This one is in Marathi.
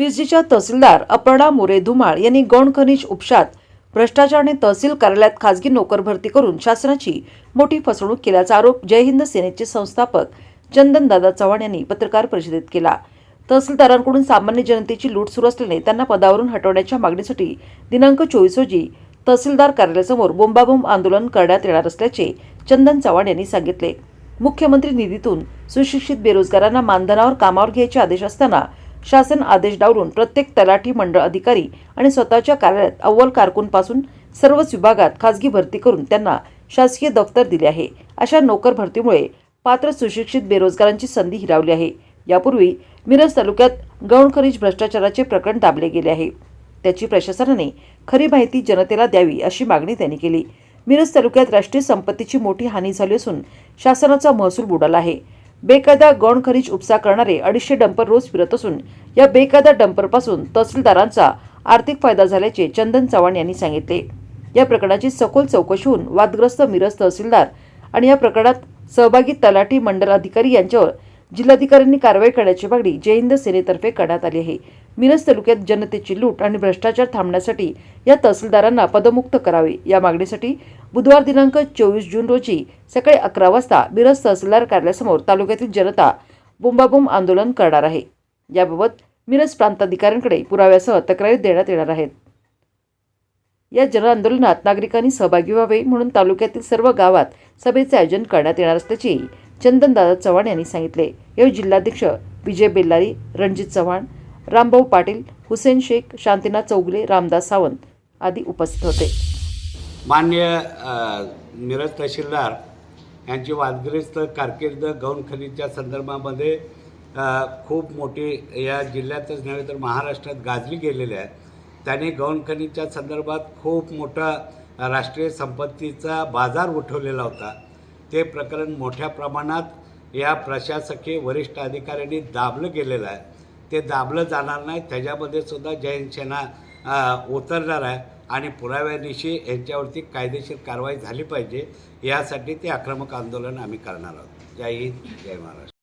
मिरजीच्या तहसीलदार अपर्णा मोरे धुमाळ यांनी गौण खनिज उपशात भ्रष्टाचार आणि तहसील कार्यालयात खासगी नोकर भरती करून शासनाची मोठी फसवणूक केल्याचा आरोप जय हिंद सेनेचे संस्थापक चंदनदादा चव्हाण यांनी पत्रकार परिषदेत केला. तहसीलदारांकडून सामान्य जनतेची लूट सुरू असल्याने त्यांना पदावरून हटवण्याच्या मागणीसाठी दिनांक चोवीस रोजी तहसीलदार कार्यालयासमोर बोंबाबोंब आंदोलन करण्यात येणार असल्याचे चंदन चव्हाण यांनी सांगितले. मुख्यमंत्री निधीतून सुशिक्षित बेरोजगारांना मानधनावर कामावर घ्यायचे आदेश असताना शासन आदेश डावलून प्रत्येक तलाठी मंडळ अधिकारी आणि स्वतःच्या कार्यालयात अव्वल कारकूनपासून सर्वच विभागात खासगी भरती करून त्यांना शासकीय दफ्तर दिले आहे. अशा नोकर भरतीमुळे पात्र सुशिक्षित बेरोजगारांची संधी हिरावली आहे. यापूर्वी मिरज तालुक्यात गौण खनिज भ्रष्टाचाराचे प्रकरण दाबले गेले आहे. त्याची प्रशासनाने खरी माहिती जनतेला द्यावी अशी मागणी त्यांनी केली. मिरज तालुक्यात राष्ट्रीय संपत्तीची मोठी हानी झाली असून शासनाचा महसूल बुडाला आहे. बेकायदा गौण खनिज उपसा करणारे अडीचशे डंपर रोज फिरत असून या बेकायदा डंपरपासून तहसीलदारांचा आर्थिक फायदा झाल्याचे चंदन चव्हाण यांनी सांगितले. या प्रकरणाची सखोल चौकशी होऊन वादग्रस्त मिरज तहसीलदार आणि या प्रकरणात सहभागी तलाठी मंडल अधिकारी यांच्यावर जिल्हाधिकाऱ्यांनी कारवाई करण्याची मागणी जयहिंद सेनेतर्फे करण्यात आली आहे. मिरज तालुक्यात जनतेची लूट आणि भ्रष्टाचार थांबण्यासाठी या तहसीलदारांना पदमुक्त करावे. या मागणीसाठी बुधवार दिनांक चोवीस जून रोजी सकाळी अकरा वाजता मिरज तहसीलदार कार्यालयासमोर तालुक्यातील जनता बोंबाबोंब आंदोलन करणार आहे. याबाबत मिरज प्रांताधिकाऱ्यांकडे पुराव्यासह तक्रारी देण्यात येणार आहेत. या जनआंदोलनात नागरिकांनी सहभागी व्हावे म्हणून तालुक्यातील सर्व गावात सभेचे आयोजन करण्यात येणार असल्याचे चंदनदादा चव्हाण यांनी सांगितले. यावेळी जिल्हाध्यक्ष विजय बेल्लारी रणजित चव्हाण रामभाऊ पाटील हुसेन शेख शांतीनाथ चौगले रामदास सावंत आदी उपस्थित होते. मान्य मिरज तहसीलदार यांची वादग्रस्त कारकीर्द गौण खनिजच्या संदर्भामध्ये खूप मोठी या जिल्ह्यातच नव्हे तर महाराष्ट्रात गाजली गेलेली आहे. त्याने गौण खनिजच्या संदर्भात खूप मोठा राष्ट्रीय संपत्तीचा बाजार उठवलेला होता. ते प्रकरण मोठ्या प्रमाणात या प्रशासकीय वरिष्ठ अधिकाऱ्यांनी दाबलं गेलेलं आहे. ते दाबलं जाणार नाही त्याच्यामध्ये सुद्धा जैन सेना उतरणार आहे आणि पुराव्यानिशी यांच्यावरती कायदेशीर कारवाई झाली पाहिजे. यासाठी ते आक्रमक आंदोलन आम्ही करणार आहोत. जय हिंद जय महाराष्ट्र.